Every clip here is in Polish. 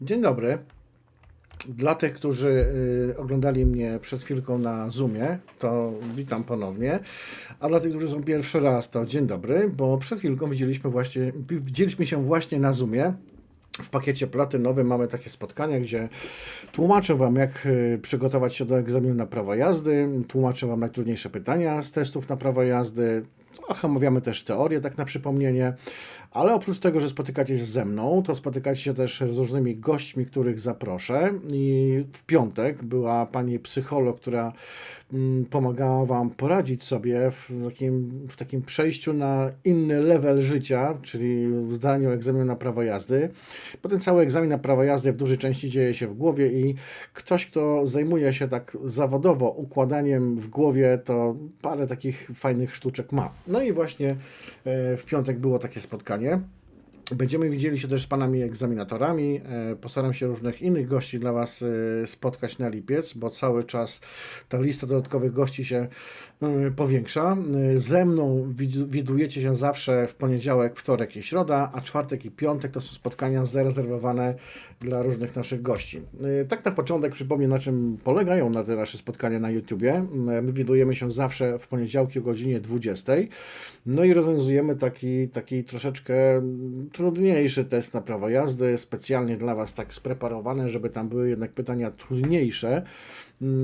Dzień dobry. Dla tych, którzy y, oglądali mnie przed chwilką na Zoomie, to witam ponownie. A dla tych, którzy są pierwszy raz, to dzień dobry, bo przed chwilką widzieliśmy, właśnie, widzieliśmy się właśnie na Zoomie. W pakiecie platynowym mamy takie spotkania, gdzie tłumaczę Wam, jak y, przygotować się do egzaminu na prawo jazdy, tłumaczę Wam najtrudniejsze pytania z testów na prawo jazdy, trochę omawiamy też teorię, tak na przypomnienie, ale oprócz tego, że spotykacie się ze mną, to spotykacie się też z różnymi gośćmi, których zaproszę. I w piątek była pani psycholog, która mm, pomagała Wam poradzić sobie w takim, w takim przejściu na inny level życia, czyli w zdaniu egzaminu na prawo jazdy. Bo ten cały egzamin na prawo jazdy w dużej części dzieje się w głowie i ktoś, kto zajmuje się tak zawodowo układaniem w głowie, to parę takich fajnych sztuczek ma. No i właśnie e, w piątek było takie spotkanie. Yeah. Będziemy widzieli się też z panami egzaminatorami. E, Postaram się różnych innych gości dla Was e, spotkać na lipiec, bo cały czas ta lista dodatkowych gości się e, powiększa. Ze mną wid- widujecie się zawsze w poniedziałek, wtorek i środa, a czwartek i piątek to są spotkania zarezerwowane dla różnych naszych gości. Tak na początek przypomnę, na czym polegają na te nasze spotkania na YouTubie. My widujemy się zawsze w poniedziałki o godzinie 20. No i rozwiązujemy taki, taki troszeczkę trudniejszy test na prawo jazdy, specjalnie dla Was tak spreparowane, żeby tam były jednak pytania trudniejsze,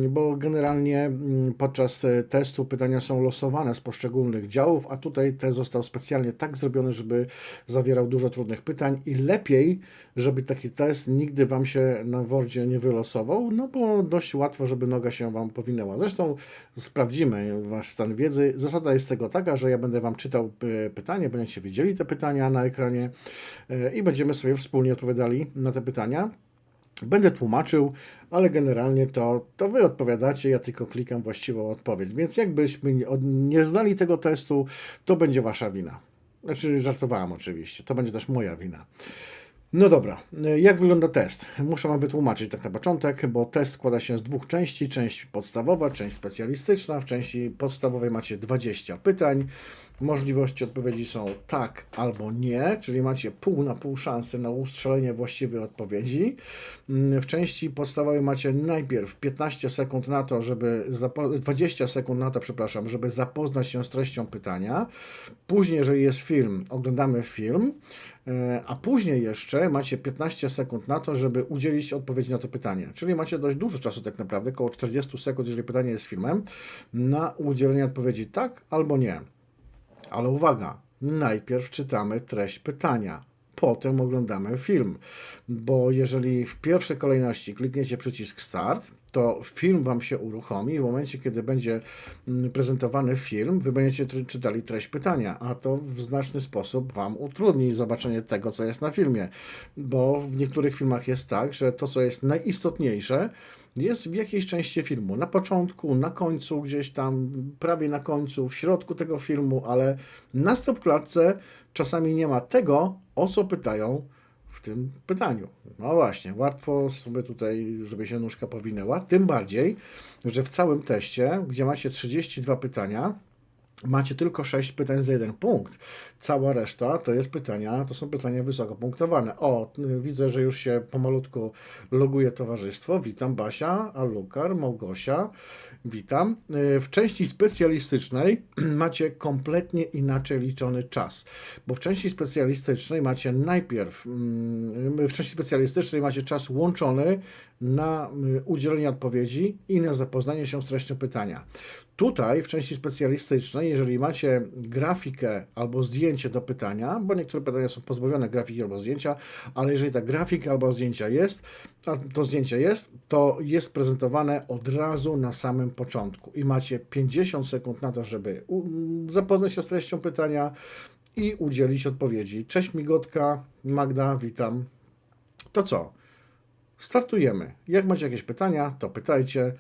bo generalnie mm, podczas e, testu pytania są losowane z poszczególnych działów, a tutaj test został specjalnie tak zrobiony, żeby zawierał dużo trudnych pytań i lepiej, żeby taki test nigdy Wam się na Wordzie nie wylosował, no bo dość łatwo, żeby noga się Wam powinęła. Zresztą sprawdzimy Wasz stan wiedzy. Zasada jest tego taka, że ja będę Wam czytał e, pytanie, będziecie widzieli te pytania na ekranie e, i będziemy sobie wspólnie odpowiadali na te pytania. Będę tłumaczył, ale generalnie to, to Wy odpowiadacie, ja tylko klikam właściwą odpowiedź. Więc jakbyśmy nie, zdali tego testu, to będzie Wasza wina. Znaczy, żartowałem oczywiście, to będzie też moja wina. No dobra, jak wygląda test? Muszę Wam wytłumaczyć tak na początek, bo test składa się z dwóch części. Część podstawowa, część specjalistyczna. W części podstawowej macie 20 pytań. Możliwości odpowiedzi są tak albo nie, czyli macie pół na pół szansy na ustrzelenie właściwej odpowiedzi. Mm, W części podstawowej macie najpierw 15 sekund na to, żeby zapo- 20 sekund na to, przepraszam, żeby zapoznać się z treścią pytania. Później, jeżeli jest film, oglądamy film, e, a później jeszcze macie 15 sekund na to, żeby udzielić odpowiedzi na to pytanie. Czyli macie dość dużo czasu tak naprawdę, około 40 sekund, jeżeli pytanie jest filmem, na udzielenie odpowiedzi tak albo nie. Ale uwaga, najpierw czytamy treść pytania, potem oglądamy film, bo jeżeli w pierwszej kolejności klikniecie przycisk start, to film Wam się uruchomi. W momencie, kiedy będzie mm, prezentowany film, Wy będziecie czytali treść pytania, a to w znaczny sposób Wam utrudni zobaczenie tego, co jest na filmie, bo w niektórych filmach jest tak, że to, co jest najistotniejsze, jest w jakiejś części filmu. Na początku, na końcu, gdzieś tam, prawie na końcu, w środku tego filmu, ale na stopklatce czasami nie ma tego, o co pytają w tym pytaniu. No właśnie, łatwo sobie tutaj, żeby się nóżka powinęła. Tym bardziej, że w całym teście, gdzie macie 32 pytania, macie tylko 6 pytań za jeden punkt. Cała reszta to jest pytania, to są pytania wysoko punktowane. O, y, widzę, że już się pomalutku loguje towarzystwo. Witam Basia, Alukar, Małgosia. Witam. Y, W części specjalistycznej macie kompletnie inaczej liczony czas, bo w części specjalistycznej macie najpierw, mm, w części specjalistycznej macie czas łączony na y, udzielenie odpowiedzi i na zapoznanie się z treścią pytania. Tutaj w części specjalistycznej, jeżeli macie grafikę albo zdjęcie do pytania, bo niektóre pytania są pozbawione grafiki albo zdjęcia, ale jeżeli ta grafika albo zdjęcia jest, a to zdjęcie jest, to jest prezentowane od razu na samym początku i macie 50 sekund na to, żeby zapoznać się z treścią pytania i udzielić odpowiedzi. Cześć Migotka, Magda, witam. To co? Startujemy. Jak macie jakieś pytania, to pytajcie.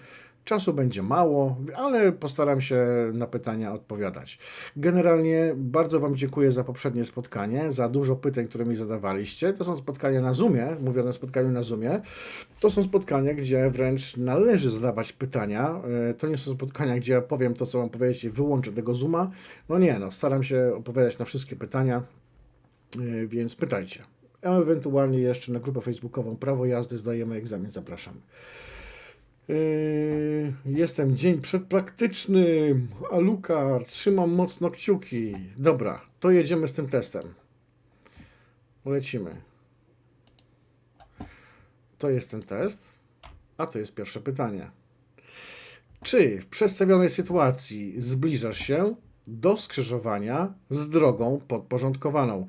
Czasu będzie mało, ale postaram się na pytania odpowiadać. Generalnie bardzo Wam dziękuję za poprzednie spotkanie, za dużo pytań, które mi zadawaliście. To są spotkania na Zoomie, mówione o spotkaniu na Zoomie. To są spotkania, gdzie wręcz należy zadawać pytania. E, To nie są spotkania, gdzie ja powiem to, co mam powiedzieć i wyłączę tego Zooma. No nie, no staram się odpowiadać na wszystkie pytania, e, więc pytajcie. A ewentualnie jeszcze na grupę facebookową Prawo Jazdy zdajemy egzamin, zapraszam. Yy, jestem dzień przedpraktyczny, Alucard, trzymam mocno kciuki. Dobra, to jedziemy z tym testem. Lecimy. To jest ten test, a to jest pierwsze pytanie. Czy w przedstawionej sytuacji zbliżasz się do skrzyżowania z drogą podporządkowaną?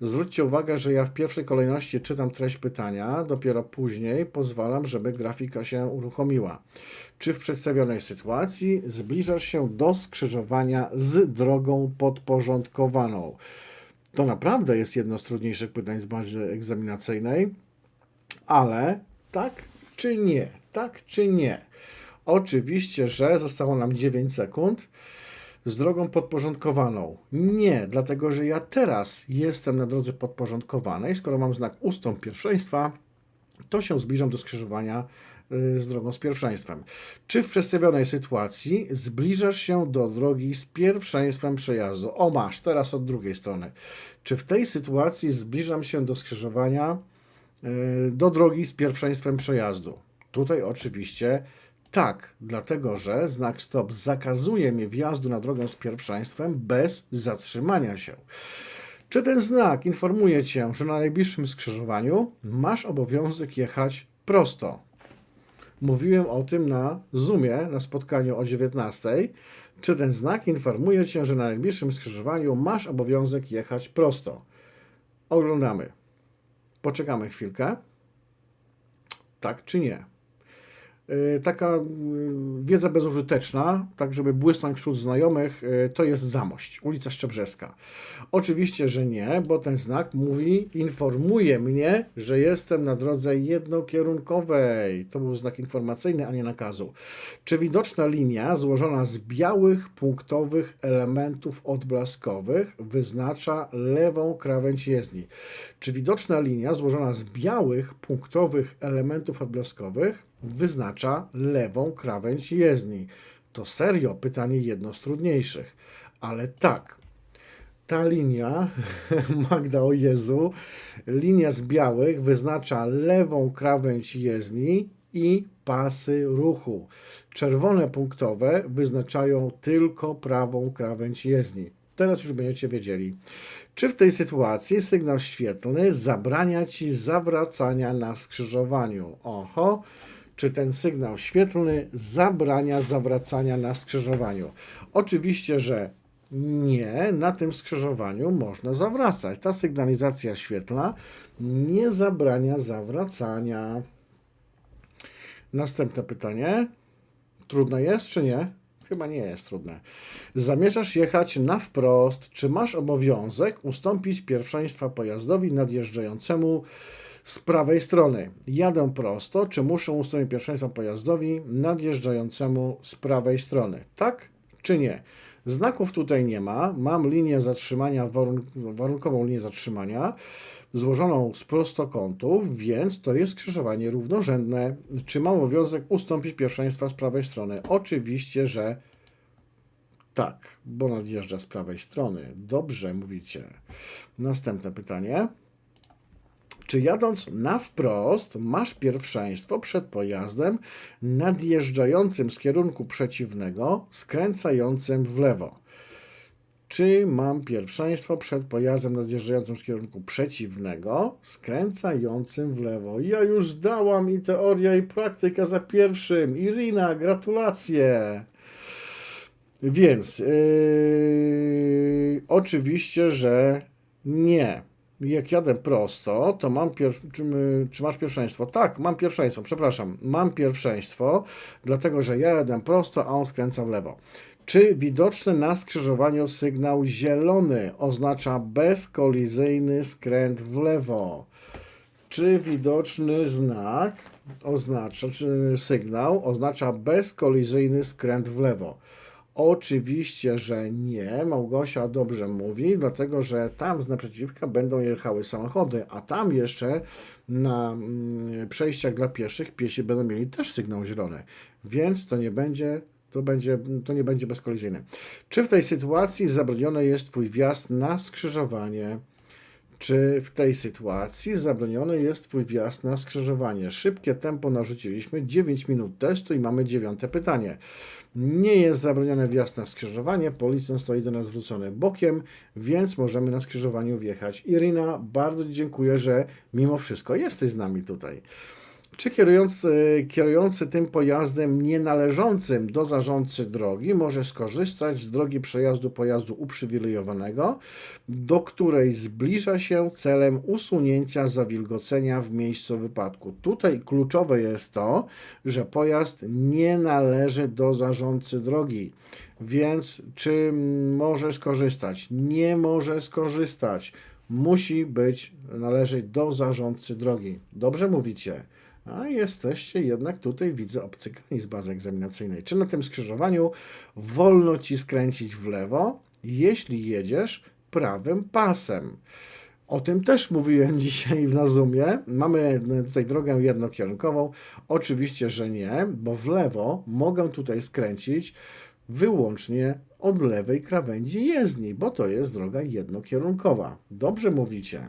Zwróćcie uwagę, że ja w pierwszej kolejności czytam treść pytania, dopiero później pozwalam, żeby grafika się uruchomiła. Czy w przedstawionej sytuacji zbliżasz się do skrzyżowania z drogą podporządkowaną? To naprawdę jest jedno z trudniejszych pytań z bazy egzaminacyjnej, ale tak czy nie? Tak czy nie? Oczywiście, że zostało nam 9 sekund z drogą podporządkowaną. Nie, dlatego że ja teraz jestem na drodze podporządkowanej. Skoro mam znak ustąp pierwszeństwa, to się zbliżam do skrzyżowania y, z drogą z pierwszeństwem. Czy w przedstawionej sytuacji zbliżasz się do drogi z pierwszeństwem przejazdu? O, masz, teraz od drugiej strony. Czy w tej sytuacji zbliżam się do skrzyżowania y, do drogi z pierwszeństwem przejazdu? Tutaj oczywiście tak, dlatego że znak stop zakazuje mi wjazdu na drogę z pierwszeństwem bez zatrzymania się. Czy ten znak informuje Cię, że na najbliższym skrzyżowaniu masz obowiązek jechać prosto? Mówiłem o tym na Zoomie na spotkaniu o 19. Czy ten znak informuje Cię, że na najbliższym skrzyżowaniu masz obowiązek jechać prosto? Oglądamy. Poczekamy chwilkę. Tak czy nie? Y, Taka y, wiedza bezużyteczna, tak żeby błysnąć wśród znajomych, y, to jest Zamość, ulica Szczebrzeska. Oczywiście, że nie, bo ten znak mówi, informuje mnie, że jestem na drodze jednokierunkowej. To był znak informacyjny, a nie nakazu. Czy widoczna linia złożona z białych punktowych elementów odblaskowych wyznacza lewą krawędź jezdni? Czy widoczna linia złożona z białych punktowych elementów odblaskowych wyznacza lewą krawędź jezdni. To serio pytanie jedno z trudniejszych. Ale tak, ta linia, Magda o Jezu, linia z białych wyznacza lewą krawędź jezdni i pasy ruchu. Czerwone punktowe wyznaczają tylko prawą krawędź jezdni. Teraz już będziecie wiedzieli. Czy w tej sytuacji sygnał świetlny zabrania ci zawracania na skrzyżowaniu? Oho, czy ten sygnał świetlny zabrania zawracania na skrzyżowaniu? Oczywiście, że nie, na tym skrzyżowaniu można zawracać. Ta sygnalizacja świetlna nie zabrania zawracania. Następne pytanie. Trudne jest, czy nie? Chyba nie jest trudne. Zamierzasz jechać na wprost. Czy masz obowiązek ustąpić pierwszeństwa pojazdowi nadjeżdżającemu z prawej strony? Jadę prosto. Czy muszę ustąpić pierwszeństwa pojazdowi nadjeżdżającemu z prawej strony? Tak czy nie? Znaków tutaj nie ma. Mam linię zatrzymania, warun warunkową linię zatrzymania złożoną z prostokątów, więc to jest skrzyżowanie równorzędne. Czy mam obowiązek ustąpić pierwszeństwa z prawej strony? Oczywiście, że tak, bo nadjeżdża z prawej strony. Dobrze mówicie. Następne pytanie. Czy jadąc na wprost masz pierwszeństwo przed pojazdem nadjeżdżającym z kierunku przeciwnego, skręcającym w lewo? Czy mam pierwszeństwo przed pojazdem nadjeżdżającym z kierunku przeciwnego, skręcającym w lewo? Ja już zdałam i teoria, i praktyka za pierwszym. Irina, gratulacje! Więc yy, oczywiście, że nie. Jak jadę prosto, to mam pier- czy, czy masz pierwszeństwo? Tak, mam pierwszeństwo, przepraszam. Mam pierwszeństwo, dlatego że ja jadę prosto, a on skręca w lewo. Czy widoczny na skrzyżowaniu sygnał zielony oznacza bezkolizyjny skręt w lewo? Czy widoczny znak oznacza, czy sygnał oznacza bezkolizyjny skręt w lewo? Oczywiście, że nie. Małgosia dobrze mówi, dlatego że tam z naprzeciwka będą jechały samochody, a tam jeszcze na mm, przejściach dla pieszych piesi będą mieli też sygnał zielony, więc to nie będzie. To, będzie, to nie będzie bezkolizyjne. Czy w tej sytuacji zabroniony jest Twój wjazd na skrzyżowanie? Czy w tej sytuacji zabroniony jest Twój wjazd na skrzyżowanie? Szybkie tempo narzuciliśmy, 9 minut testu i mamy dziewiąte pytanie. Nie jest zabroniony wjazd na skrzyżowanie, policjant stoi do nas zwrócony bokiem, więc możemy na skrzyżowaniu wjechać. Irina, bardzo dziękuję, że mimo wszystko jesteś z nami tutaj. Czy kierujący, kierujący tym pojazdem nienależącym do zarządcy drogi może skorzystać z drogi przejazdu pojazdu uprzywilejowanego, do której zbliża się celem usunięcia zawilgocenia w miejscu wypadku? Tutaj kluczowe jest to, że pojazd nie należy do zarządcy drogi. Więc czy może skorzystać? Nie może skorzystać. Musi być, należeć do zarządcy drogi. Dobrze mówicie. A jesteście jednak tutaj, widzę, obcykani z bazy egzaminacyjnej. Czy na tym skrzyżowaniu wolno ci skręcić w lewo, jeśli jedziesz prawym pasem? O tym też mówiłem dzisiaj na Zoomie. Mamy tutaj drogę jednokierunkową. Oczywiście, że nie, bo w lewo mogę tutaj skręcić wyłącznie od lewej krawędzi jezdni, bo to jest droga jednokierunkowa. Dobrze mówicie.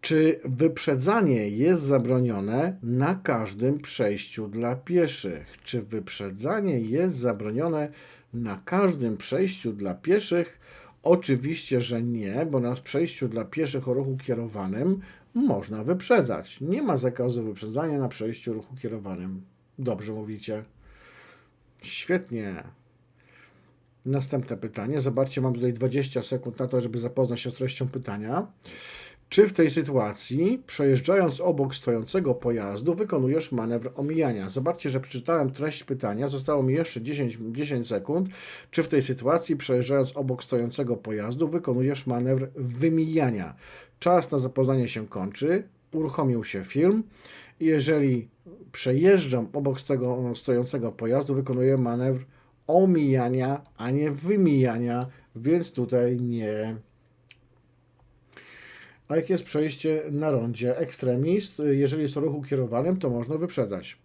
Czy wyprzedzanie jest zabronione na każdym przejściu dla pieszych? Czy wyprzedzanie jest zabronione na każdym przejściu dla pieszych? Oczywiście, że nie, bo na przejściu dla pieszych o ruchu kierowanym można wyprzedzać. Nie ma zakazu wyprzedzania na przejściu ruchu kierowanym. Dobrze mówicie. Świetnie. Następne pytanie. Zobaczcie, mam tutaj 20 sekund na to, żeby zapoznać się z treścią pytania. Czy w tej sytuacji, przejeżdżając obok stojącego pojazdu, wykonujesz manewr omijania? Zobaczcie, że przeczytałem treść pytania, zostało mi jeszcze 10, 10 sekund. Czy w tej sytuacji, przejeżdżając obok stojącego pojazdu, wykonujesz manewr wymijania? Czas na zapoznanie się kończy, uruchomił się film. Jeżeli przejeżdżam obok tego stojącego pojazdu, wykonuję manewr omijania, a nie wymijania, więc tutaj nie a jak jest przejście na rondzie ekstremist, jeżeli jest o ruchu kierowanym, to można wyprzedzać.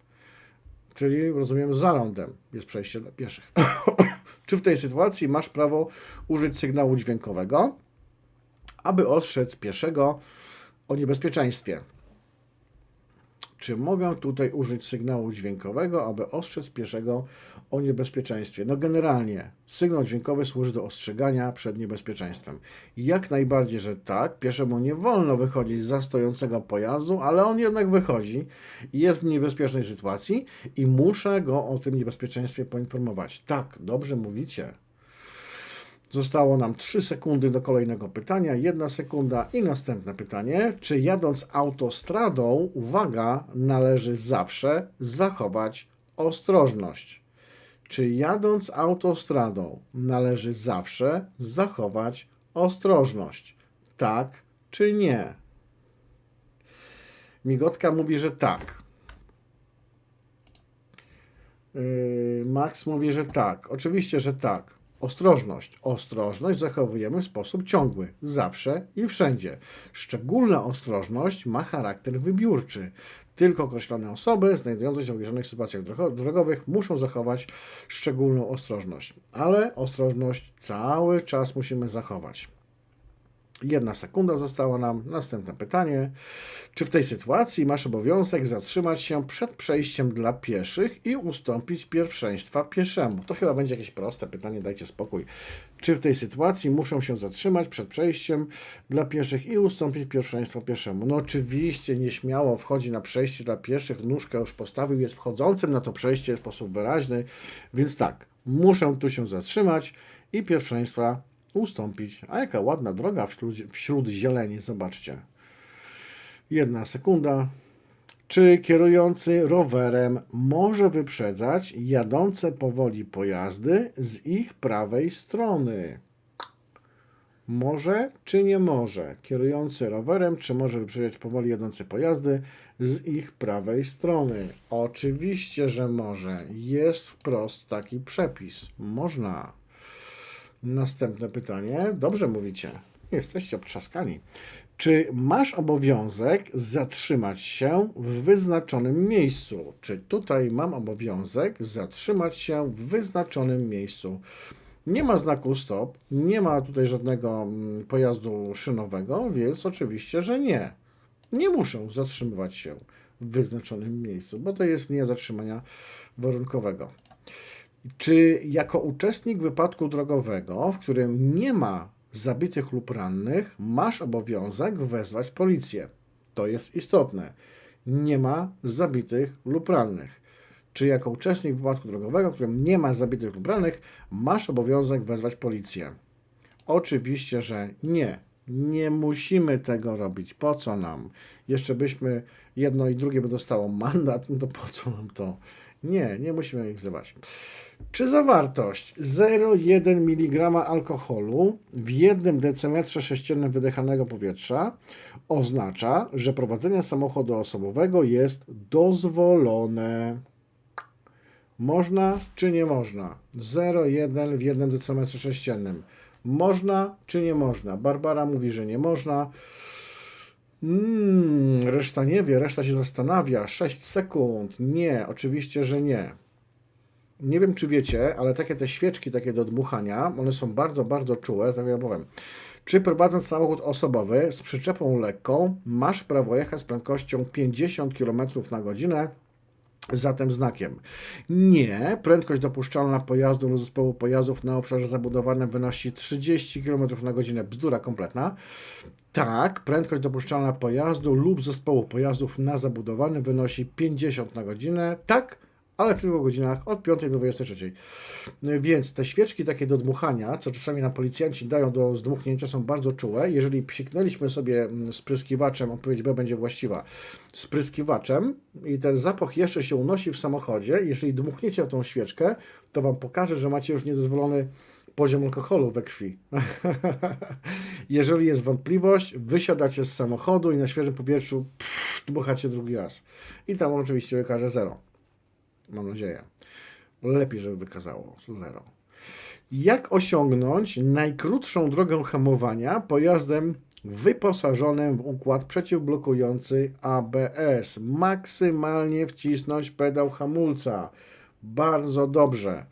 Czyli rozumiem, za rondem jest przejście dla pieszych. Czy w tej sytuacji masz prawo użyć sygnału dźwiękowego, aby ostrzec pieszego o niebezpieczeństwie? Czy mogę tutaj użyć sygnału dźwiękowego, aby ostrzec pieszego o niebezpieczeństwie? No generalnie sygnał dźwiękowy służy do ostrzegania przed niebezpieczeństwem. Jak najbardziej, że tak. Pieszemu nie wolno wychodzić za stojącego pojazdu, ale on jednak wychodzi jest w niebezpiecznej sytuacji i muszę go o tym niebezpieczeństwie poinformować. Tak, dobrze mówicie. Zostało nam 3 sekundy do kolejnego pytania, 1 sekunda i następne pytanie. Czy jadąc autostradą, uwaga, należy zawsze zachować ostrożność? Czy jadąc autostradą należy zawsze zachować ostrożność? Tak czy nie? Migotka mówi, że tak. Yy, Max mówi, że tak. Oczywiście, że tak. Ostrożność. Ostrożność zachowujemy w sposób ciągły, zawsze i wszędzie. Szczególna ostrożność ma charakter wybiórczy. Tylko określone osoby znajdujące się w określonych sytuacjach drogo- drogowych muszą zachować szczególną ostrożność. Ale ostrożność cały czas musimy zachować. Jedna sekunda została nam. Następne pytanie. Czy w tej sytuacji masz obowiązek zatrzymać się przed przejściem dla pieszych i ustąpić pierwszeństwa pieszemu? To chyba będzie jakieś proste pytanie, dajcie spokój. Czy w tej sytuacji muszą się zatrzymać przed przejściem dla pieszych i ustąpić pierwszeństwa pieszemu? No oczywiście nieśmiało wchodzi na przejście dla pieszych, nóżkę już postawił, jest wchodzącym na to przejście w sposób wyraźny, więc tak, muszę tu się zatrzymać i pierwszeństwa ustąpić. A jaka ładna droga wśród, wśród zieleni, zobaczcie. Jedna sekunda. Czy kierujący rowerem może wyprzedzać jadące powoli pojazdy z ich prawej strony? Może czy nie może? Kierujący rowerem, czy może wyprzedzać powoli jadące pojazdy z ich prawej strony? Oczywiście, że może. Jest wprost taki przepis. Można. Następne pytanie. Dobrze mówicie. Jesteście obtrzaskani. Czy masz obowiązek zatrzymać się w wyznaczonym miejscu? Czy tutaj mam obowiązek zatrzymać się w wyznaczonym miejscu? Nie ma znaku stop, nie ma tutaj żadnego mm, pojazdu szynowego, więc oczywiście, że nie. Nie muszą zatrzymywać się w wyznaczonym miejscu, bo to jest nie zatrzymania warunkowego. Czy jako uczestnik wypadku drogowego, w którym nie ma zabitych lub rannych, masz obowiązek wezwać policję? To jest istotne. Nie ma zabitych lub rannych. Czy jako uczestnik wypadku drogowego, w którym nie ma zabitych lub rannych, masz obowiązek wezwać policję? Oczywiście, że nie. Nie musimy tego robić. Po co nam? Jeszcze byśmy jedno i drugie by dostało mandat, no to po co nam to? Nie, nie musimy ich wzywać. Czy zawartość 0,1 mg alkoholu w jednym decymetrze sześciennym wydychanego powietrza oznacza, że prowadzenie samochodu osobowego jest dozwolone? Można czy nie można? 0,1 w jednym decymetrze sześciennym. Można czy nie można? Barbara mówi, że nie można. Mm, reszta nie wie, reszta się zastanawia. 6 sekund. Nie, oczywiście, że nie. Nie wiem, czy wiecie, ale takie te świeczki, takie do dmuchania, one są bardzo, bardzo czułe, tak jak ja powiem. Czy prowadząc samochód osobowy z przyczepą lekką, masz prawo jechać z prędkością 50 km na godzinę za tym znakiem. Nie, prędkość dopuszczalna pojazdu lub zespołu pojazdów na obszarze zabudowanym wynosi 30 km na godzinę. Bzdura kompletna. Tak, prędkość dopuszczalna pojazdu lub zespołu pojazdów na zabudowanym wynosi 50 na godzinę. Tak, ale tylko w godzinach od 5 do 23. Więc te świeczki takie do dmuchania, co czasami nam policjanci dają do zdmuchnięcia, są bardzo czułe. Jeżeli psiknęliśmy sobie mm, spryskiwaczem, odpowiedź B będzie właściwa, spryskiwaczem i ten zapach jeszcze się unosi w samochodzie, jeżeli dmuchniecie tą świeczkę, to Wam pokaże, że macie już niedozwolony poziom alkoholu we krwi. Jeżeli jest wątpliwość, wysiadacie z samochodu i na świeżym powietrzu pff, dmuchacie drugi raz. I tam oczywiście wykaże zero. Mam nadzieję. Lepiej, żeby wykazało zero. Jak osiągnąć najkrótszą drogę hamowania pojazdem wyposażonym w układ przeciwblokujący ABS? Maksymalnie wcisnąć pedał hamulca. Bardzo dobrze.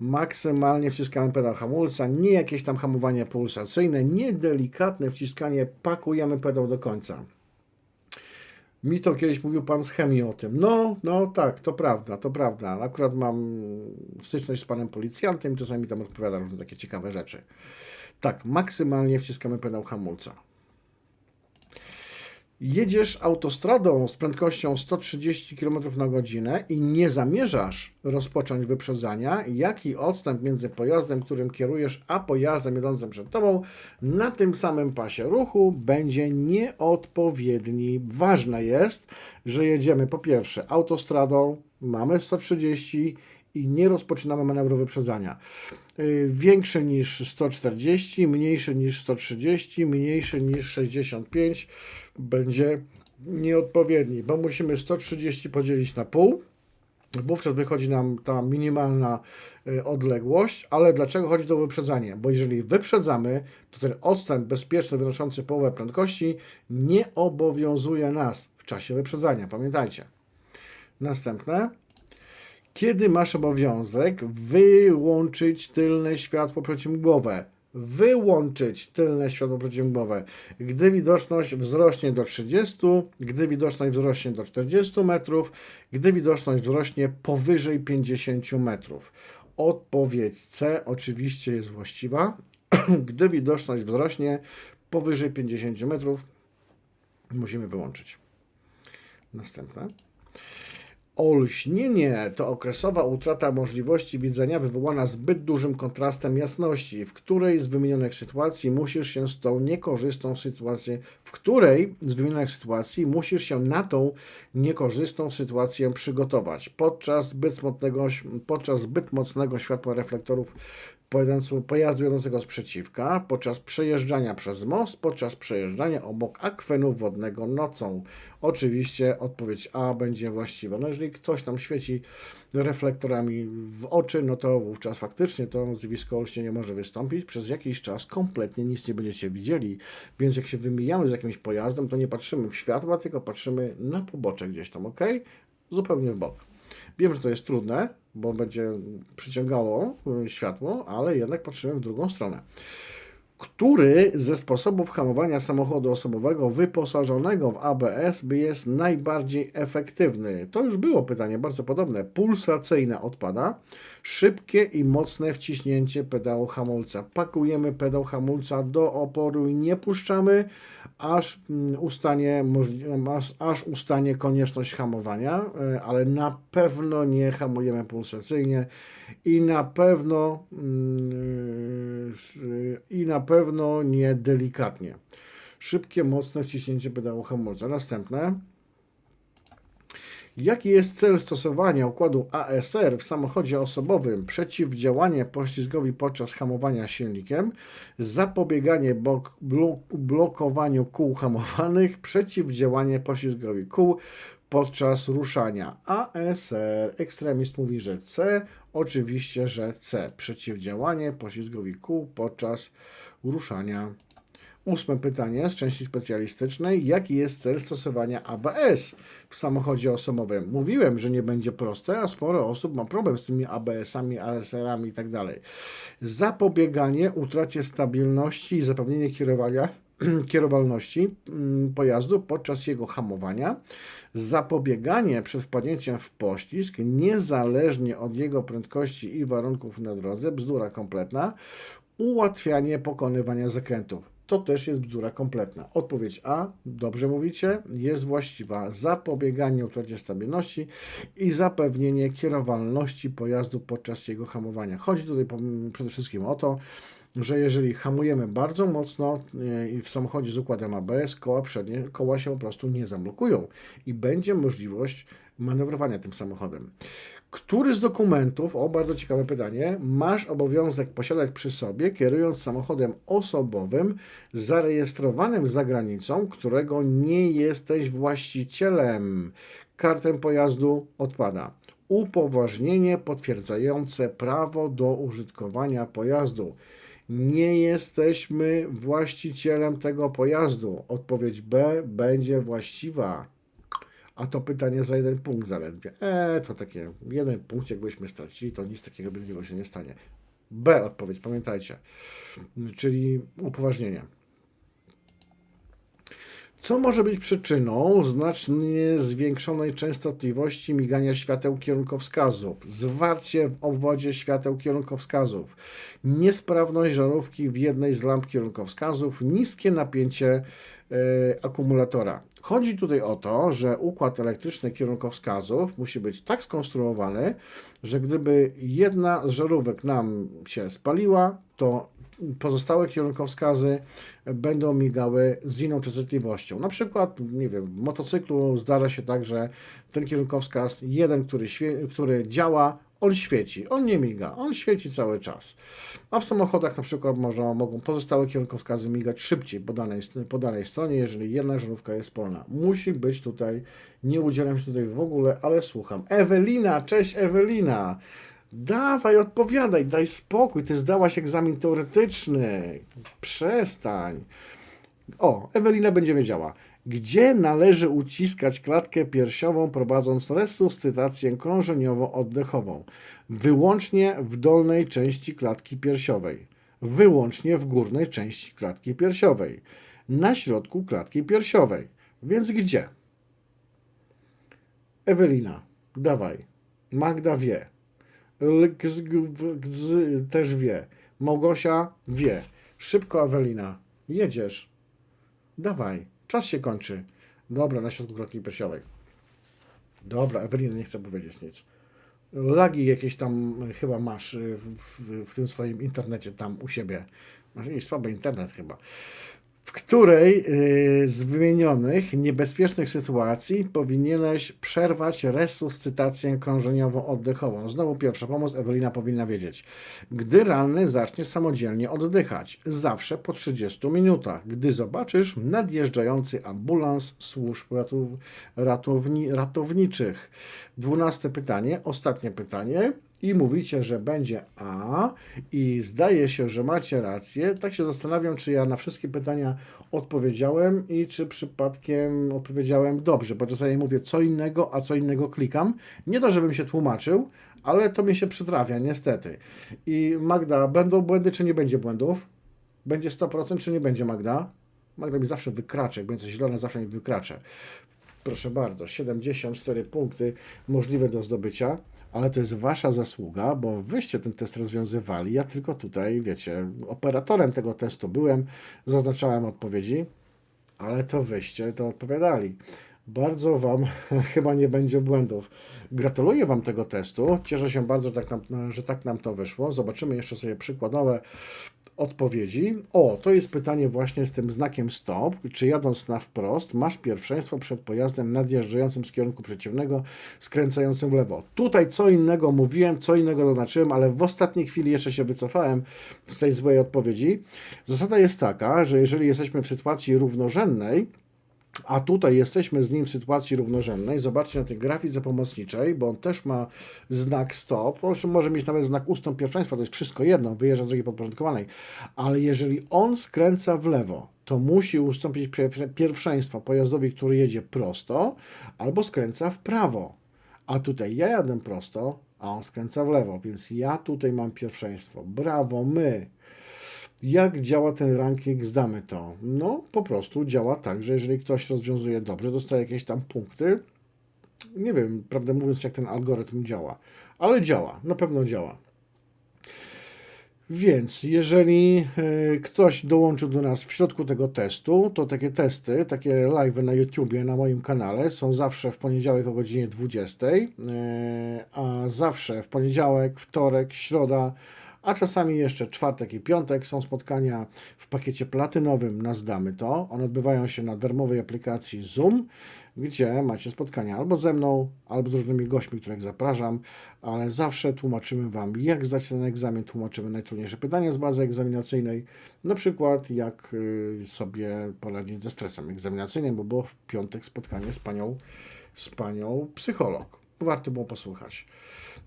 Maksymalnie wciskamy pedał hamulca, nie jakieś tam hamowanie pulsacyjne, nie delikatne wciskanie, pakujemy pedał do końca. Mi to kiedyś mówił pan z chemii o tym. No, no tak, to prawda, to prawda. Akurat mam styczność z panem policjantem i czasami tam odpowiada różne takie ciekawe rzeczy. Tak, maksymalnie wciskamy pedał hamulca. Jedziesz autostradą z prędkością 130 km na godzinę i nie zamierzasz rozpocząć wyprzedzania, jaki odstęp między pojazdem, którym kierujesz, a pojazdem jadącym przed tobą na tym samym pasie ruchu będzie nieodpowiedni. Ważne jest, że jedziemy po pierwsze autostradą, mamy 130 i nie rozpoczynamy manewru wyprzedzania. Yy, Większy niż 140, mniejszy niż 130, mniejszy niż 65 będzie nieodpowiedni, bo musimy 130 podzielić na pół. Wówczas wychodzi nam ta minimalna y, odległość, ale dlaczego chodzi o wyprzedzanie? Bo jeżeli wyprzedzamy, to ten odstęp bezpieczny wynoszący połowę prędkości nie obowiązuje nas w czasie wyprzedzania. Pamiętajcie. Następne. Kiedy masz obowiązek wyłączyć tylne światło przeciwmgłowe? Wyłączyć tylne światło przeciwmgłowe. Gdy widoczność wzrośnie do 30, gdy widoczność wzrośnie do 40 metrów, gdy widoczność wzrośnie powyżej 50 metrów. Odpowiedź C oczywiście jest właściwa. gdy widoczność wzrośnie powyżej 50 metrów, musimy wyłączyć. Następne. Olśnienie to okresowa utrata możliwości widzenia wywołana zbyt dużym kontrastem jasności, w której z wymienionych sytuacji musisz się z tą niekorzystną sytuację, w której z wymienionych sytuacji musisz się na tą niekorzystną sytuację przygotować. Podczas zbyt, smutnego, podczas zbyt mocnego światła reflektorów pojazdu- jadącego sprzeciwka, podczas przejeżdżania przez most, podczas przejeżdżania obok akwenu wodnego nocą. Oczywiście odpowiedź A będzie właściwa. No jeżeli ktoś tam świeci reflektorami w oczy, no to wówczas faktycznie to zjawisko olśnienia może wystąpić. Przez jakiś czas kompletnie nic nie będziecie widzieli, więc jak się wymijamy z jakimś pojazdem, to nie patrzymy w światła, tylko patrzymy na pobocze gdzieś tam, ok? Zupełnie w bok. Wiem, że to jest trudne, bo będzie przyciągało y, światło, ale jednak patrzymy w drugą stronę. Który ze sposobów hamowania samochodu osobowego wyposażonego w ABS jest najbardziej efektywny? To już było pytanie bardzo podobne. Pulsacyjne odpada, szybkie i mocne wciśnięcie pedału hamulca. Pakujemy pedał hamulca do oporu i nie puszczamy, aż mm, ustanie, aż, ustanie konieczność hamowania, e, ale na pewno nie hamujemy pulsacyjnie i na pewno mm, sz- i na pewno nie delikatnie. Szybkie, mocne wciśnięcie pedału hamulca. Następne. Jaki jest cel stosowania układu ASR w samochodzie osobowym? Przeciwdziałanie poślizgowi podczas hamowania silnikiem, zapobieganie bok- blo- blokowaniu kół hamowanych, przeciwdziałanie poślizgowi kół podczas ruszania. ASR, ekstremist mówi, że C, oczywiście, że C. Przeciwdziałanie poślizgowi kół podczas ruszania. Ósme pytanie z części specjalistycznej. Jaki jest cel stosowania ABS w samochodzie osobowym? Mówiłem, że nie będzie proste, a sporo osób ma problem z tymi ABS-ami, ASR-ami i tak. Zapobieganie utracie stabilności i zapewnienie kierowania, kierowalności mm, pojazdu podczas jego hamowania. Zapobieganie przed wpadnięciem w poślizg niezależnie od jego prędkości i warunków na drodze. Bzdura kompletna. Ułatwianie pokonywania zakrętów. To też jest bzdura kompletna. Odpowiedź A, dobrze mówicie, jest właściwa. Zapobieganie utracie stabilności i zapewnienie kierowalności pojazdu podczas jego hamowania. Chodzi tutaj przede wszystkim o to, że jeżeli hamujemy bardzo mocno e, i w samochodzie z układem ABS, koła przednie, koła się po prostu nie zablokują i będzie możliwość manewrowania tym samochodem. Który z dokumentów, o bardzo ciekawe pytanie, masz obowiązek posiadać przy sobie, kierując samochodem osobowym zarejestrowanym za granicą, którego nie jesteś właścicielem? Kartę pojazdu odpada. Upoważnienie potwierdzające prawo do użytkowania pojazdu. Nie jesteśmy właścicielem tego pojazdu. Odpowiedź B będzie właściwa. A to pytanie za jeden punkt zaledwie. E, to takie jeden punkt, jakbyśmy stracili, to nic takiego wielkiego się nie stanie. B odpowiedź, pamiętajcie. Czyli upoważnienie. Co może być przyczyną znacznie zwiększonej częstotliwości migania świateł kierunkowskazów? Zwarcie w obwodzie świateł kierunkowskazów, niesprawność żarówki w jednej z lamp kierunkowskazów, niskie napięcie e, akumulatora. Chodzi tutaj o to, że układ elektryczny kierunkowskazów musi być tak skonstruowany, że gdyby jedna z żarówek nam się spaliła, to pozostałe kierunkowskazy będą migały z inną częstotliwością. Na przykład, nie wiem, w motocyklu zdarza się tak, że ten kierunkowskaz, jeden, który, który działa, on świeci, on nie miga, on świeci cały czas. A w samochodach na przykład można, mogą pozostałe kierunkowskazy migać szybciej po danej, po danej stronie, jeżeli jedna żarówka jest polna. Musi być tutaj, nie udzielam się tutaj w ogóle, ale słucham. Ewelina, cześć Ewelina! Dawaj, odpowiadaj, daj spokój, ty zdałaś egzamin teoretyczny. Przestań. O, Ewelina będzie wiedziała. Gdzie należy uciskać klatkę piersiową, prowadząc resuscytację krążeniowo-oddechową? Wyłącznie w dolnej części klatki piersiowej. Wyłącznie w górnej części klatki piersiowej. Na środku klatki piersiowej. Więc gdzie? Ewelina, dawaj. Magda wie. Lgz gz też wie. Małgosia wie. Szybko, Ewelina. Jedziesz. Dawaj. Czas się kończy. Dobra, na środku klatki piersiowej. Dobra, Ewelina nie chce powiedzieć nic. Lagi jakieś tam chyba masz y, w, w, w tym swoim internecie tam u siebie. Masz jakiś słaby internet chyba. W której y, z wymienionych niebezpiecznych sytuacji powinieneś przerwać resuscytację krążeniowo-oddechową? Znowu pierwsza pomoc, Ewelina powinna wiedzieć. Gdy ranny zacznie samodzielnie oddychać, zawsze po 30 minutach. Gdy zobaczysz nadjeżdżający ambulans służb ratow, ratowni, ratowniczych. Dwunaste pytanie, ostatnie pytanie. I mówicie, że będzie A, i zdaje się, że macie rację. Tak się zastanawiam, czy ja na wszystkie pytania odpowiedziałem i czy przypadkiem odpowiedziałem dobrze, bo czasami mówię co innego, a co innego klikam. Nie to, żebym się tłumaczył, ale to mi się przytrafia, niestety. I Magda, będą błędy, czy nie będzie błędów? Będzie 100%, czy nie będzie Magda? Magda mi zawsze wykracze, jak będzie coś zielone, zawsze mi wykracze. Proszę bardzo, 74 punkty możliwe do zdobycia, ale to jest wasza zasługa, bo wyście ten test rozwiązywali. Ja tylko tutaj, wiecie, operatorem tego testu byłem, zaznaczałem odpowiedzi, ale to wyście to odpowiadali. Bardzo Wam chyba nie będzie błędów. Gratuluję Wam tego testu. Cieszę się bardzo, że tak nam, że tak nam to wyszło. Zobaczymy jeszcze sobie przykładowe odpowiedzi. O, to jest pytanie właśnie z tym znakiem stop. Czy jadąc na wprost masz pierwszeństwo przed pojazdem nadjeżdżającym z kierunku przeciwnego, skręcającym w lewo? Tutaj co innego mówiłem, co innego zaznaczyłem, ale w ostatniej chwili jeszcze się wycofałem z tej złej odpowiedzi. Zasada jest taka, że jeżeli jesteśmy w sytuacji równorzędnej, a tutaj jesteśmy z nim w sytuacji równorzędnej. Zobaczcie na tej grafice pomocniczej, bo on też ma znak stop. On może mieć nawet znak ustąp pierwszeństwa, to jest wszystko jedno, wyjeżdża z drogi podporządkowanej. Ale jeżeli on skręca w lewo, to musi ustąpić pier- pierwszeństwo pojazdowi, który jedzie prosto, albo skręca w prawo. A tutaj ja jadę prosto, a on skręca w lewo, więc ja tutaj mam pierwszeństwo. Brawo, my. Jak działa ten ranking, zdamy to. No, po prostu działa tak, że jeżeli ktoś rozwiązuje dobrze, dostaje jakieś tam punkty. Nie wiem, prawdę mówiąc, jak ten algorytm działa, ale działa, na pewno działa. Więc jeżeli e, ktoś dołączył do nas w środku tego testu, to takie testy, takie live na YouTubie, na moim kanale są zawsze w poniedziałek o godzinie 20, e, a zawsze w poniedziałek, wtorek, środa, a czasami jeszcze czwartek i piątek są spotkania w pakiecie platynowym na Zdamy To. One odbywają się na darmowej aplikacji Zoom, gdzie macie spotkania albo ze mną, albo z różnymi gośćmi, których zapraszam, ale zawsze tłumaczymy Wam, jak zdać ten egzamin, tłumaczymy najtrudniejsze pytania z bazy egzaminacyjnej, na przykład jak y, sobie poradzić ze stresem egzaminacyjnym, bo było w piątek spotkanie z panią, z panią psycholog. Warto było posłuchać.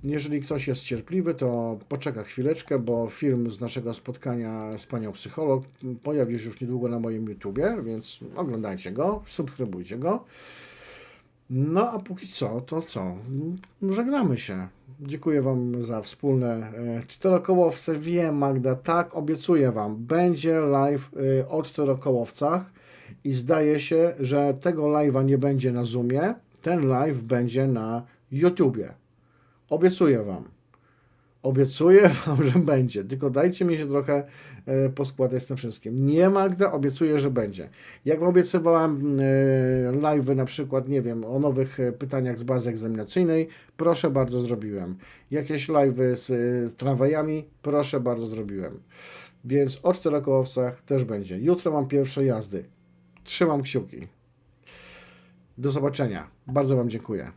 Jeżeli ktoś jest cierpliwy, to poczeka chwileczkę, bo film z naszego spotkania z panią psycholog pojawi się już niedługo na moim YouTubie, więc oglądajcie go, subskrybujcie go. No a póki co, to co? Żegnamy się. Dziękuję Wam za wspólne e, czterokołowce. Wiem, Magda, tak, obiecuję Wam, będzie live e, o czterokołowcach i zdaje się, że tego live'a nie będzie na Zoomie, ten live będzie na YouTubie. Obiecuję Wam. Obiecuję Wam, że będzie. Tylko dajcie mi się trochę e, poskładać z tym wszystkim. Nie Magda, obiecuję, że będzie. Jak obiecywałem e, live na przykład, nie wiem, o nowych e, pytaniach z bazy egzaminacyjnej, proszę bardzo, zrobiłem. Jakieś live z, z tramwajami, proszę bardzo, zrobiłem. Więc o czterokołowcach też będzie. Jutro mam pierwsze jazdy. Trzymam kciuki. Do zobaczenia. Bardzo Wam dziękuję.